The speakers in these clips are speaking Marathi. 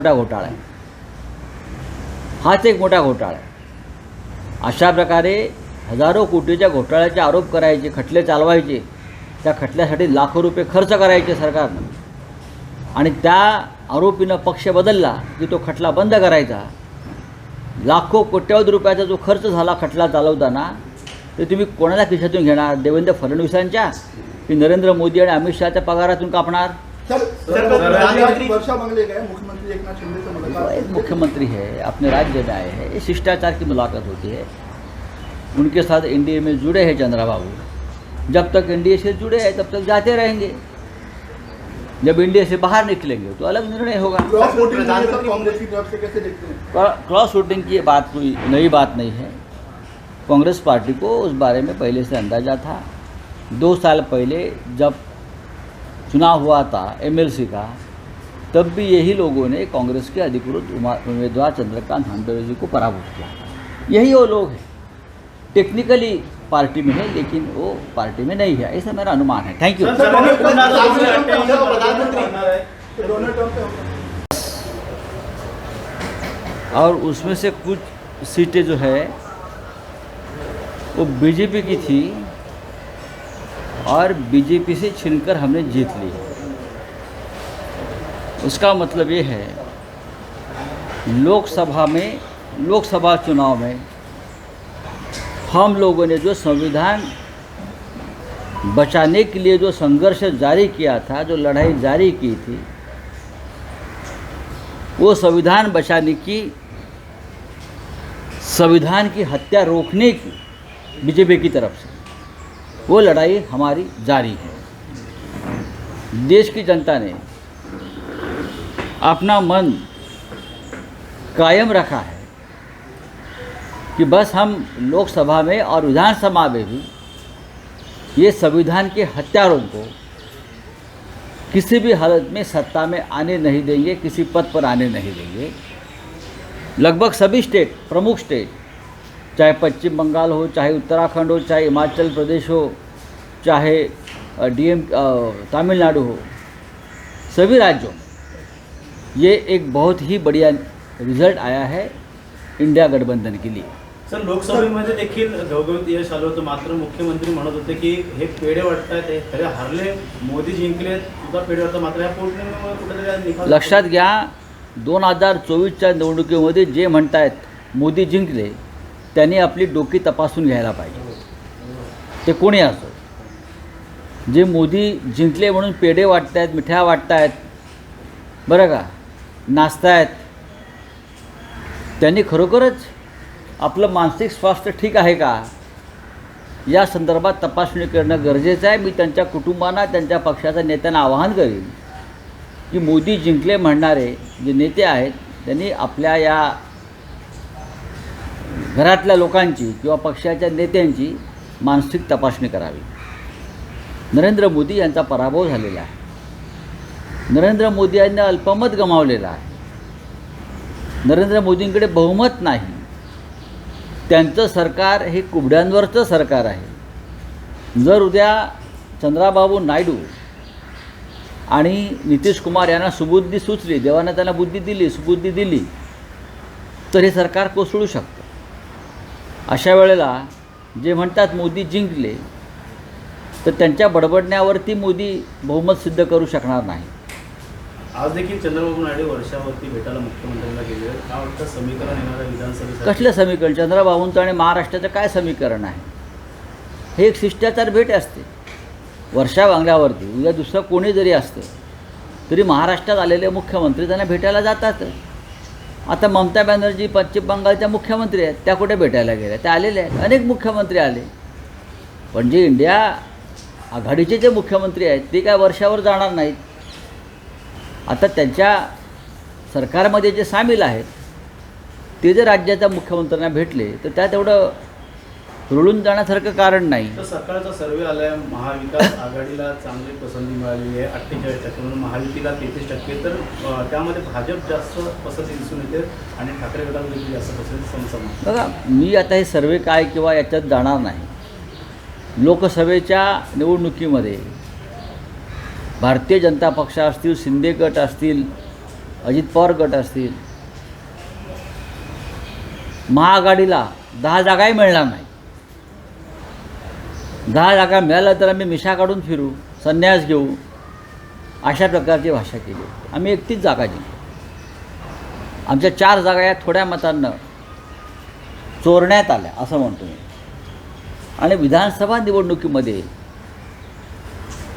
मोठा घोटाळा आहे. हाच एक मोठा घोटाळा आहे. अशा प्रकारे हजारो कोटीच्या घोटाळ्याचे आरोप करायचे खटले चालवायचे त्या खटल्यासाठी लाखो रुपये खर्च करायचे सरकारनं. आणि त्या आरोपीनं पक्ष बदलला की तो खटला बंद करायचा. लाखो कोट्यावधी रुपयाचा जो खर्च झाला खटला चालवताना ते तुम्ही कोणाला खिशातून घेणार? देवेंद्र फडणवीसांच्या? की नरेंद्र मोदी आणि अमित शहाच्या पगारातून कापणार? सर सर, सर राज्य- वर्षा बंगले गए मुख्यमंत्री एक नाथ शिंदे से वो मुलाकात एक मुख्यमंत्री है अपने राज्य में आए हैं शिष्टाचार की मुलाकात होती है। उनके साथ एनडीए में जुड़े हैं चंद्रा बाबू जब तक एनडीए से जुड़े हैं तब तक जाते रहेंगे। जब एनडीए से बाहर निकलेंगे तो अलग निर्णय होगा। क्रॉस वोटिंग हुई सर प्रधानमंत्री- कांग्रेस की तरफ़ से कैसे देखते क्रॉस वोटिंग की बात कोई नई बात नहीं है। कांग्रेस पार्टी को उस बारे में पहले से अंदाज़ा था। दो साल पहले जब चुनाव हुआ था एमएलसी का तब भी यही लोगों ने कांग्रेस के अधिकृत उम्मीदवार चंद्रकांत हंडोरे जी को पराभूत किया था। यही वो लोग हैं। टेक्निकली पार्टी में है लेकिन वो पार्टी में नहीं है। ऐसा मेरा अनुमान है। Thank you. और उसमें से कुछ सीटें जो है वो बीजेपी की थी और बीजेपी से छीनकर हमने जीत ली उसका मतलब ये है, लोकसभा में, लोकसभा चुनाव में हम लोगों ने जो संविधान बचाने के लिए जो संघर्ष जारी किया था, जो लड़ाई जारी की थी, वो संविधान बचाने की, संविधान की हत्या रोकने की, बीजेपी की तरफ़ से। वो लड़ाई हमारी जारी है। देश की जनता ने अपना मन कायम रखा है कि बस हम लोकसभा में और विधानसभा में भी ये संविधान के हत्यारों को किसी भी हालत में सत्ता में आने नहीं देंगे, किसी पद पर आने नहीं देंगे। लगभग सभी स्टेट, प्रमुख स्टेट चाहे पश्चिम बंगाल हो चाहे उत्तराखंड हो चाहे हिमाचल प्रदेश हो चाहे डीएम तमिलनाडु हो सभी राज्यों में ये एक बहुत ही बढ़िया रिजल्ट आया है इंडिया गठबंधन के लिए। सर लोकसभेमध्ये देखील घवघवीत यश आलं होतं. मात्र मुख्यमंत्री म्हणत होते की हे पेढे वाटतात हे खरे हरले. मोदी जिंकले सुद्धा पेढे वाटतात. मात्र या कुठेतरी निकाल लक्षात घ्या दोन हजार चोवीसच्या निवडणुकीमध्ये जे म्हणतायत मोदी जिंकले त्यांनी आपली डोकी तपासून घ्यायला पाहिजे. ते कोणी असो. जे मोदी जिंकले म्हणून पेढे वाटतायत मिठ्या वाटतायत बरं का? नाचतायत. त्यांनी खरोखरच आपलं मानसिक स्वास्थ्य ठीक आहे का? या संदर्भात तपासणी करणं गरजेचं आहे. मी त्यांच्या कुटुंबांना त्यांच्या पक्षाच्या नेत्यांना आवाहन करीन की मोदी जिंकले म्हणणारे जे नेते आहेत त्यांनी आपल्या या घरातल्या लोकांची किंवा पक्षाच्या नेत्यांची मानसिक तपासणी करावी. नरेंद्र मोदी यांचा पराभव झालेला आहे. नरेंद्र मोदी यांनी अल्पमत गमावलेलं आहे. नरेंद्र मोदींकडे बहुमत नाही. त्यांचं सरकार हे कुबड्यांवरचं सरकार आहे. जर उद्या चंद्राबाबू नायडू आणि नितीश कुमार यांना सुबुद्धी सुचली देवानं त्यांना बुद्धी दिली सुबुद्धी दिली तर हे सरकार कोसळू शकतं. अशा वेळेला जे म्हणतात मोदी जिंकले तर त्यांच्या बडबडण्यावरती मोदी बहुमत सिद्ध करू शकणार नाही. आज देखील चंद्रबाबू नायडू वर्षावरती भेटायला मुख्यमंत्र्यांना गेले. काय वाटतं? समीकरण येणाऱ्या विधानसभेसाठी? कसलं समीकरण? चंद्रबाबूंचं आणि महाराष्ट्राचं काय समीकरण आहे? हे एक शिष्टाचार भेट असते. वर्षा बांगल्यावरती उद्या दुसरं कोणी जरी असतं तरी महाराष्ट्रात आलेले मुख्यमंत्री त्यांना भेटायला जातातच. आता ममता बॅनर्जी पश्चिम बंगालच्या मुख्यमंत्री आहेत त्या कुठे भेटायला गेल्या? त्या आलेल्या आहेत. अनेक मुख्यमंत्री आले. पण जे इंडिया आघाडीचे जे मुख्यमंत्री आहेत ते काय वर्षावर जाणार नाहीत. आता त्यांच्या सरकारमध्ये जे सामील आहेत ते जर राज्याच्या मुख्यमंत्र्यांना भेटले तर त्या तेवढं रुळून जाण्यासारखं कारण नाही. तर सकाळचा सर्वे आलाय महाविकास आघाडीला चांगली पसंती मिळालेली आहे अठ्ठेचाळीस टक्के म्हणून महायुतीला तेहतीस टक्के. तर त्यामध्ये भाजप जास्त पसंती दिसून येते आणि ठाकरे गटाला देखील जास्त पसंती समसम बघा मी आता हे सर्वे काय किंवा याच्यात जाणार नाही. लोकसभेच्या निवडणुकीमध्ये भारतीय जनता पक्ष असतील शिंदे गट असतील अजित पवार गट असतील महाआघाडीला दहा जागाही मिळणार नाही. दहा जागा मिळाल्या तर आम्ही मिशा काढून फिरू संन्यास घेऊ अशा प्रकारची भाषा केली. आम्ही एकटीच जागा जिंकलो. आमच्या चार जागा या थोड्या मतांना चोरण्यात आल्या असं म्हणतो मी. आणि विधानसभा निवडणुकीमध्ये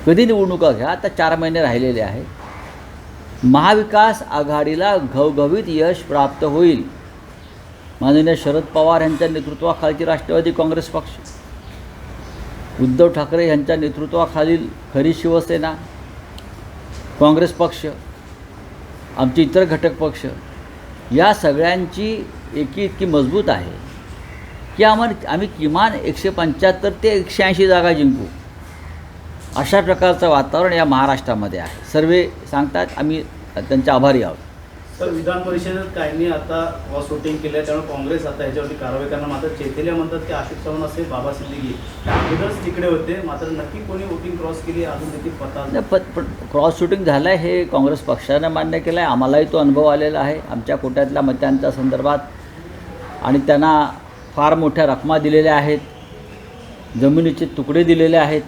कधी निवडणुका घ्या आता चार महिने राहिलेले आहेत. महाविकास आघाडीला घवघवीत यश प्राप्त होईल. माननीय शरद पवार यांच्या नेतृत्वाखालची राष्ट्रवादी काँग्रेस पक्ष. उद्धव ठाकरे यांच्या नेतृत्वाखालील खरी शिवसेना काँग्रेस पक्ष आमचे इतर घटक पक्ष या सगळ्यांची एकी इतकी मजबूत आहे की आम्हाला आम्ही किमान एकशे पंच्याहत्तर ते एकशे ऐंशी जागा जिंकू. अशा प्रकारचं वातावरण या महाराष्ट्रामध्ये आहे. सर्वे सांगतात आम्ही त्यांचे आभारी आहोत. सर विधान परिषदेत काहींनी आता क्रॉस केलं त्यामुळे काँग्रेस आता याच्यावरती कारवाई करणार. मात्र चेतेल्या म्हणतात की अशोक चव्हाण असे बाबा सिद्दीकी. अगोदरच तिकडे होते मात्र नक्की कोणी वोटिंग क्रॉस केली अजून देखील पता नाही, पण क्रॉस शूटिंग झालं आहे हे काँग्रेस पक्षानं मान्य केलं आहे आम्हालाही तो अनुभव आलेला आहे. आमच्या कोट्यातल्या मतांच्या संदर्भात. आणि त्यांना फार मोठ्या रकमा दिलेल्या आहेत. जमिनीचे तुकडे दिलेले आहेत.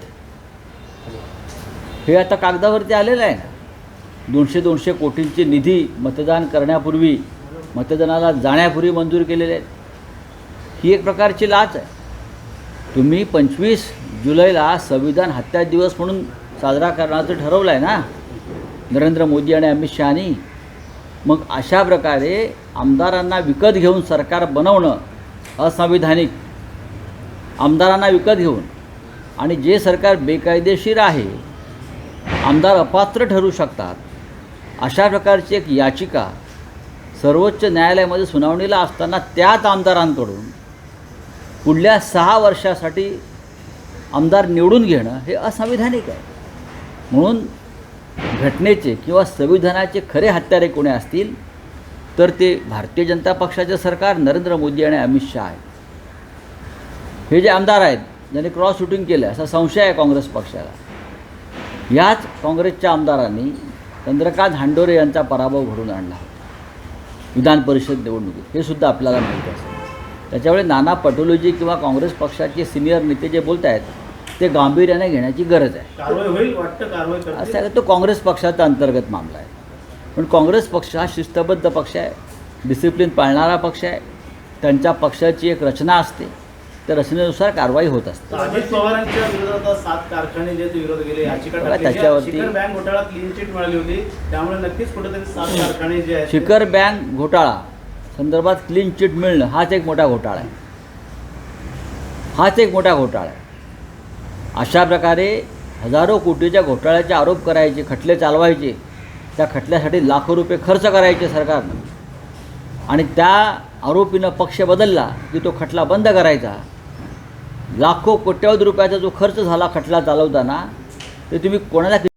हे आता कागदावरती आलेलं आहे ना? दोनशे दोनशे कोटींचे निधी मतदान करण्यापूर्वी मतदानाला जाण्यापूर्वी मंजूर केलेले आहेत. ही एक प्रकारची लाच आहे. तुम्ही पंचवीस जुलैला संविधान हत्या दिवस म्हणून साजरा करण्याचं ठरवलं आहे ना? नरेंद्र मोदी आणि अमित शहानी. मग अशा प्रकारे आमदारांना विकत घेऊन सरकार बनवणं असंविधानिक. आमदारांना विकत घेऊन. आणि जे सरकार बेकायदेशीर आहे आमदार अपात्र ठरू शकतात. अशा प्रकारची एक याचिका सर्वोच्च न्यायालयामध्ये सुनावणीला असताना त्याच आमदारांकडून पुढल्या सहा वर्षासाठी आमदार निवडून घेणं हे असंविधानिक आहे. म्हणून घटनेचे किंवा संविधानाचे खरे हत्यारे कोणी असतील तर ते भारतीय जनता पक्षाचे सरकार नरेंद्र मोदी आणि अमित शहा आहेत. हे जे आमदार आहेत ज्यांनी क्रॉस शूटिंग केलं असा संशय आहे काँग्रेस पक्षाला. याच काँग्रेसच्या आमदारांनी चंद्रकांत हांडोरे यांचा पराभव घडून आणला होता. विधान परिषद निवडणुकीत. हे सुद्धा आपल्याला माहीत असेल. त्याच्यामुळे नाना पटोलेजी किंवा काँग्रेस पक्षाचे सिनियर नेते जे बोलत आहेत ते गांभीर्याने घेण्याची गरज आहे. असं आहे तो काँग्रेस पक्षाचा अंतर्गत मामला आहे. पण काँग्रेस पक्ष हा शिस्तबद्ध पक्ष आहे. डिसिप्लिन पाळणारा पक्ष आहे. त्यांच्या पक्षाची एक रचना असते. त्या रचनेनुसार कारवाई होत असते. अजित पवारांच्या विरोधात आता सात कारखाने जे विरोध केले याचिका बघा, टाकली. त्याच्यावरती- शिखर बँक घोटाळा क्लीन चिट मिळाली होती. त्यामुळे नक्कीच कुठेतरी सात कारखाने जे आहेत शिखर बँक घोटाळा संदर्भात क्लीन चिट मिळणं हाच एक मोठा घोटाळा आहे. हाच एक मोठा घोटाळा आहे. अशा प्रकारे हजारो कोटीच्या घोटाळ्याचे आरोप करायचे खटले चालवायचे त्या खटल्यासाठी लाखो रुपये खर्च करायचे सरकारनं. आणि त्या आरोपीनं पक्ष बदलला की तो खटला बंद करायचा. लाखो कोट्यावधी रुपयाचा जो खर्च झाला खटला चालवताना ते तुम्ही कोणाला